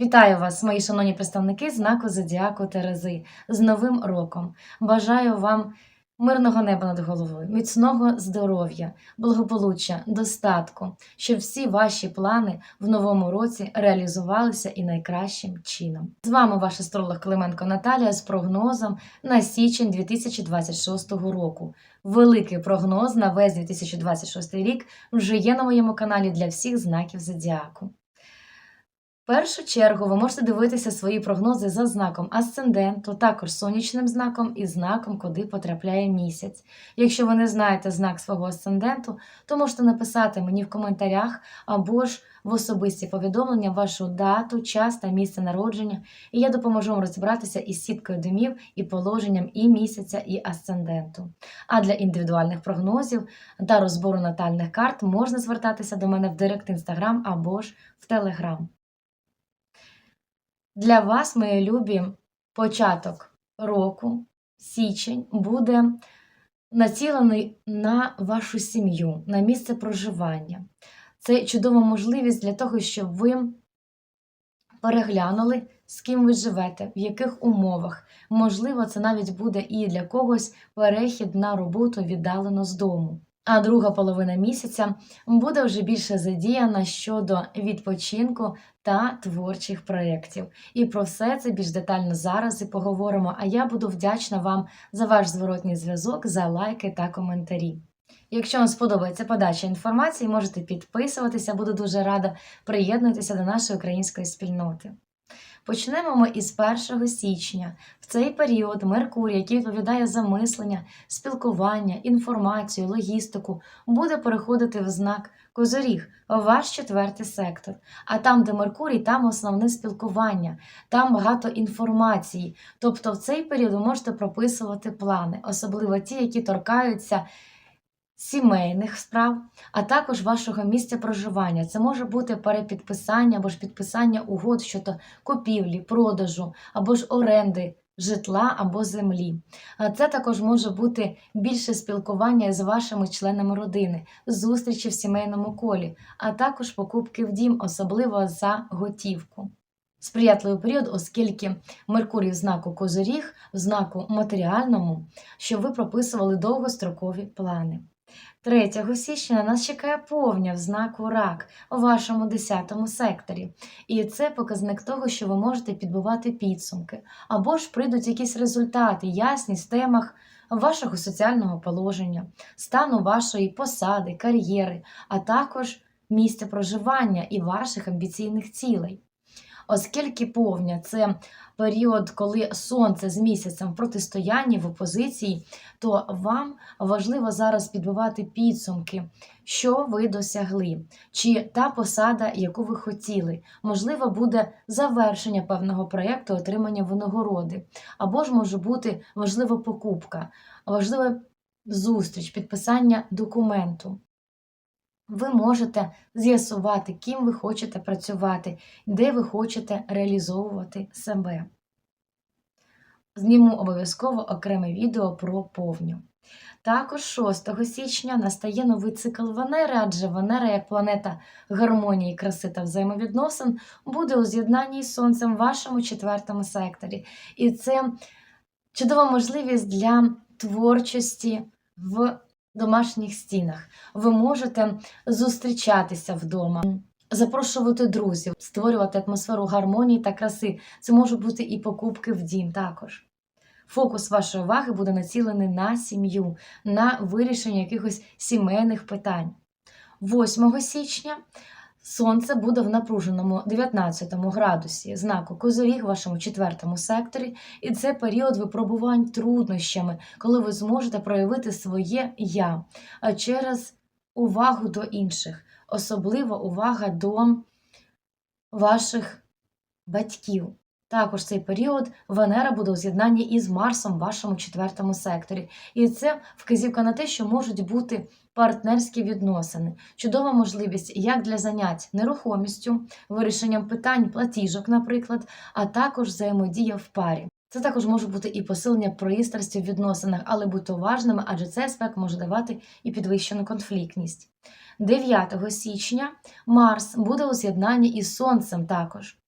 Вітаю вас, мої шановні представники знаку Зодіаку Терези, з Новим роком. Бажаю вам мирного неба над головою, міцного здоров'я, благополуччя, достатку, щоб всі ваші плани в новому році реалізувалися і найкращим чином. З вами ваш астролог Клименко Наталія з прогнозом на січень 2026 року. Великий прогноз на весь 2026 рік вже є на моєму каналі для всіх знаків Зодіаку. Першу чергу ви можете дивитися свої прогнози за знаком асценденту, також сонячним знаком і знаком, куди потрапляє місяць. Якщо ви не знаєте знак свого асценденту, то можете написати мені в коментарях або ж в особисті повідомлення вашу дату, час та місце народження, і я допоможу вам розібратися із сіткою домів і положенням і місяця, і асценденту. А для індивідуальних прогнозів та розбору натальних карт можна звертатися до мене в директ інстаграм або ж в телеграм. Для вас, мої любі, початок року, січень, буде націлений на вашу сім'ю, на місце проживання. Це чудова можливість для того, щоб ви переглянули, з ким ви живете, в яких умовах. Можливо, це навіть буде і для когось перехід на роботу віддалено з дому. А друга половина місяця буде вже більше задіяна щодо відпочинку та творчих проєктів. І про все це більш детально зараз і поговоримо. А я буду вдячна вам за ваш зворотній зв'язок, за лайки та коментарі. Якщо вам сподобається подача інформації, можете підписуватися, буду дуже рада приєднуватися до нашої української спільноти. Почнемо ми із 1 січня. В цей період Меркурій, який відповідає за мислення, спілкування, інформацію, логістику, буде переходити в знак Козоріг, ваш четвертий сектор. А там, де Меркурій, там основне спілкування, там багато інформації. Тобто в цей період ви можете прописувати плани, особливо ті, які торкаються сімейних справ, а також вашого місця проживання. Це може бути перепідписання або ж підписання угод щодо купівлі, продажу або ж оренди. Житла або землі. Це також може бути більше спілкування з вашими членами родини, зустрічі в сімейному колі, а також покупки в дім, особливо за готівку. Сприятливий період, оскільки Меркурій в знаку Козоріг, в знаку матеріальному, щоб ви прописували довгострокові плани. 3 січня нас чекає повня в знаку рак у вашому 10 секторі. І це показник того, що ви можете підбивати підсумки, або ж прийдуть якісь результати, ясність в темах вашого соціального положення, стану вашої посади, кар'єри, а також місця проживання і ваших амбіційних цілей. Оскільки повня це період, коли сонце з місяцем в протистоянні в опозиції, то вам важливо зараз підбивати підсумки, що ви досягли, чи та посада, яку ви хотіли. Можливо, буде завершення певного проєкту, отримання винагороди, або ж може бути важлива покупка, важлива зустріч, підписання документу. Ви можете з'ясувати, ким ви хочете працювати, де ви хочете реалізовувати себе. Зніму обов'язково окреме відео про повню. Також 6 січня настає новий цикл Венери, адже Венера, як планета гармонії, краси та взаємовідносин, буде у з'єднанні з Сонцем в вашому четвертому секторі. І це чудова можливість для творчості в домашніх стінах. Ви можете зустрічатися вдома. Запрошувати друзів, створювати атмосферу гармонії та краси. Це можуть бути і покупки в дім також. Фокус вашої уваги буде націлений на сім'ю, на вирішення якихось сімейних питань. 8 січня Сонце буде в напруженому 19 градусі. Знаку Козоріг в вашому четвертому секторі, і це період випробувань труднощами, коли ви зможете проявити своє я через увагу до інших, особливо увага до ваших батьків. Також цей період Венера буде у з'єднанні із Марсом в вашому четвертому секторі. І це вказівка на те, що можуть бути партнерські відносини, чудова можливість як для занять нерухомістю, вирішенням питань, платіжок, наприклад, а також взаємодія в парі. Це також може бути і посилення пристрасті в відносинах, але будьте уважними, адже цей аспект може давати і підвищену конфліктність. 9 січня Марс буде у з'єднанні із Сонцем також.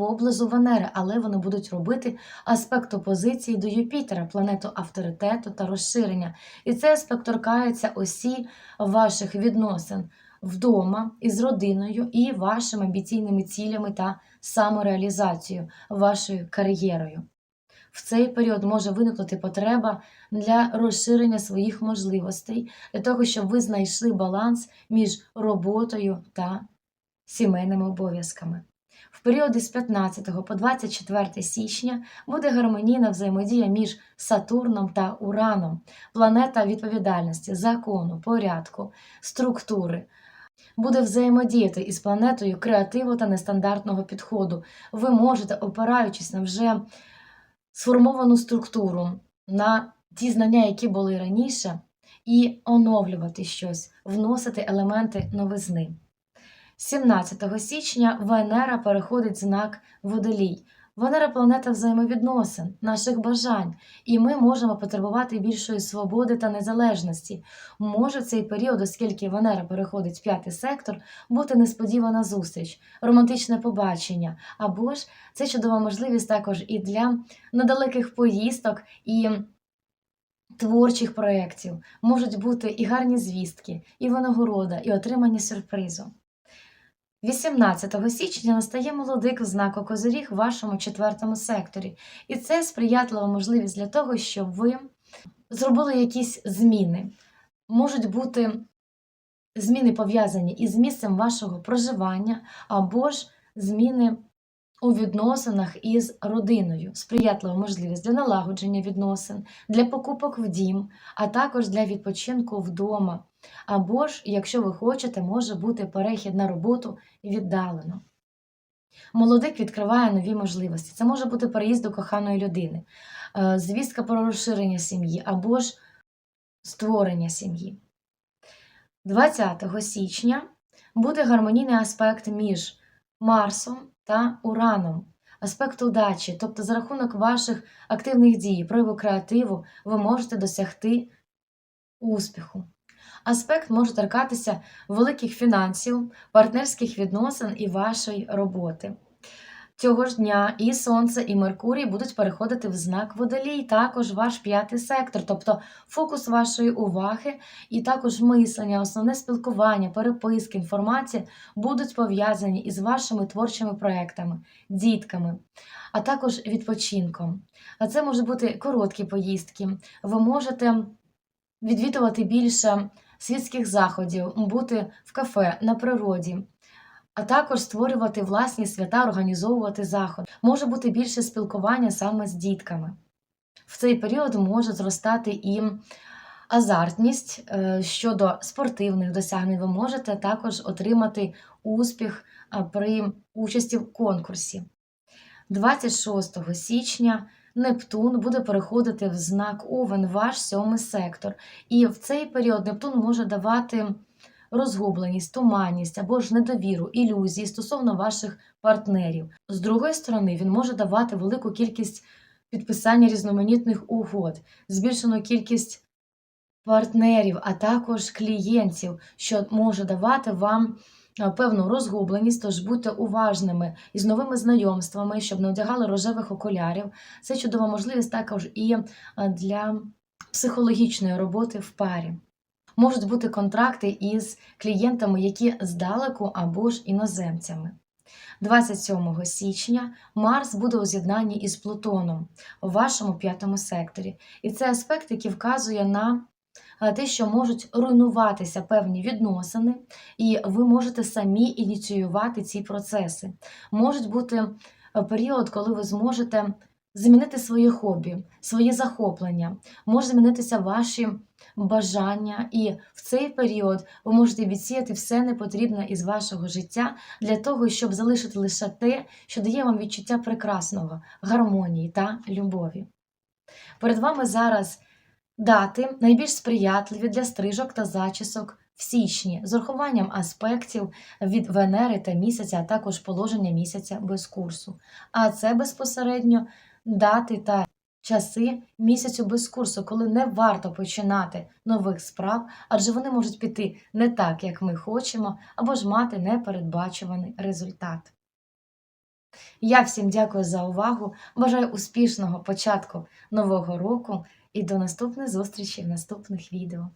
Поблизу Венери, але вони будуть робити аспект опозиції до Юпітера, планету авторитету та розширення. І цей аспект торкається осі ваших відносин вдома із родиною і вашими амбіційними цілями та самореалізацією, вашою кар'єрою. В цей період може виникнути потреба для розширення своїх можливостей, для того, щоб ви знайшли баланс між роботою та сімейними обов'язками. В періоди з 15 по 24 січня буде гармонійна взаємодія між Сатурном та Ураном, планета відповідальності, закону, порядку, структури. Буде взаємодіяти із планетою креативу та нестандартного підходу. Ви можете, опираючись на вже сформовану структуру, на ті знання, які були раніше, і оновлювати щось, вносити елементи новизни. 17 січня Венера переходить знак Водолій. Венера планета взаємовідносин, наших бажань, і ми можемо потребувати більшої свободи та незалежності. Може цей період, оскільки Венера переходить в п'ятий сектор, бути несподівана зустріч, романтичне побачення, або ж це чудова можливість також і для недалеких поїздок і творчих проєктів. Можуть бути і гарні звістки, і винагорода, і отримання сюрпризу. 18 січня настає молодик в знаку Козиріг в вашому четвертому секторі, і це сприятлива можливість для того, щоб ви зробили якісь зміни. Можуть бути зміни пов'язані із місцем вашого проживання, або ж зміни у відносинах із родиною, сприятлива можливість для налагодження відносин, для покупок в дім, а також для відпочинку вдома. Або ж, якщо ви хочете, може бути перехід на роботу віддалено. Молодик відкриває нові можливості. Це може бути переїзд до коханої людини, е, звістка про розширення сім'ї або ж створення сім'ї. 20 січня буде гармонійний аспект між Марсом та Ураном, аспект удачі, тобто за рахунок ваших активних дій, прояву креативу, ви можете досягти успіху. Аспект може торкатися великих фінансів, партнерських відносин і вашої роботи. Цього ж дня і Сонце, і Меркурій будуть переходити в знак водолій, також ваш п'ятий сектор, тобто фокус вашої уваги і також мислення, основне спілкування, переписки, інформація будуть пов'язані із вашими творчими проектами, дітками, а також відпочинком. А це можуть бути короткі поїздки. Ви можете відвідувати більше світських заходів, бути в кафе на природі, а також створювати власні свята, організовувати заходи. Може бути більше спілкування саме з дітками. В цей період може зростати і азартність е, щодо спортивних досягнень. Ви можете також отримати успіх при участі в конкурсі. 26 січня Нептун буде переходити в знак Овен, ваш сьомий сектор. І в цей період Нептун може давати розгубленість, туманність або ж недовіру, ілюзії стосовно ваших партнерів. З другої сторони, він може давати велику кількість підписання різноманітних угод, збільшену кількість партнерів, а також клієнтів, що може давати вам певну розгубленість, тож будьте уважними із новими знайомствами, щоб не одягали рожевих окулярів. Це чудова можливість також і для психологічної роботи в парі. Можуть бути контракти із клієнтами, які здалеку або ж іноземцями. 27 січня Марс буде у з'єднанні із Плутоном у вашому п'ятому секторі. І це аспект, який вказує на те, що можуть руйнуватися певні відносини, і ви можете самі ініціювати ці процеси. Можуть бути е, період, коли ви зможете змінити своє хобі, свої захоплення, може змінитися ваші бажання, і в цей період ви можете відсіяти все непотрібне із вашого життя для того, щоб залишити лише те, що дає вам відчуття прекрасного, гармонії та любові. Перед вами зараз Дати найбільш сприятливі для стрижок та зачісок в січні з урахуванням аспектів від Венери та місяця, а також положення місяця без курсу. А це безпосередньо дати та часи місяцю без курсу, коли не варто починати нових справ, адже вони можуть піти не так, як ми хочемо, або ж мати непередбачуваний результат. Я всім дякую за увагу. Бажаю успішного початку нового року і до наступних зустрічей в наступних відео.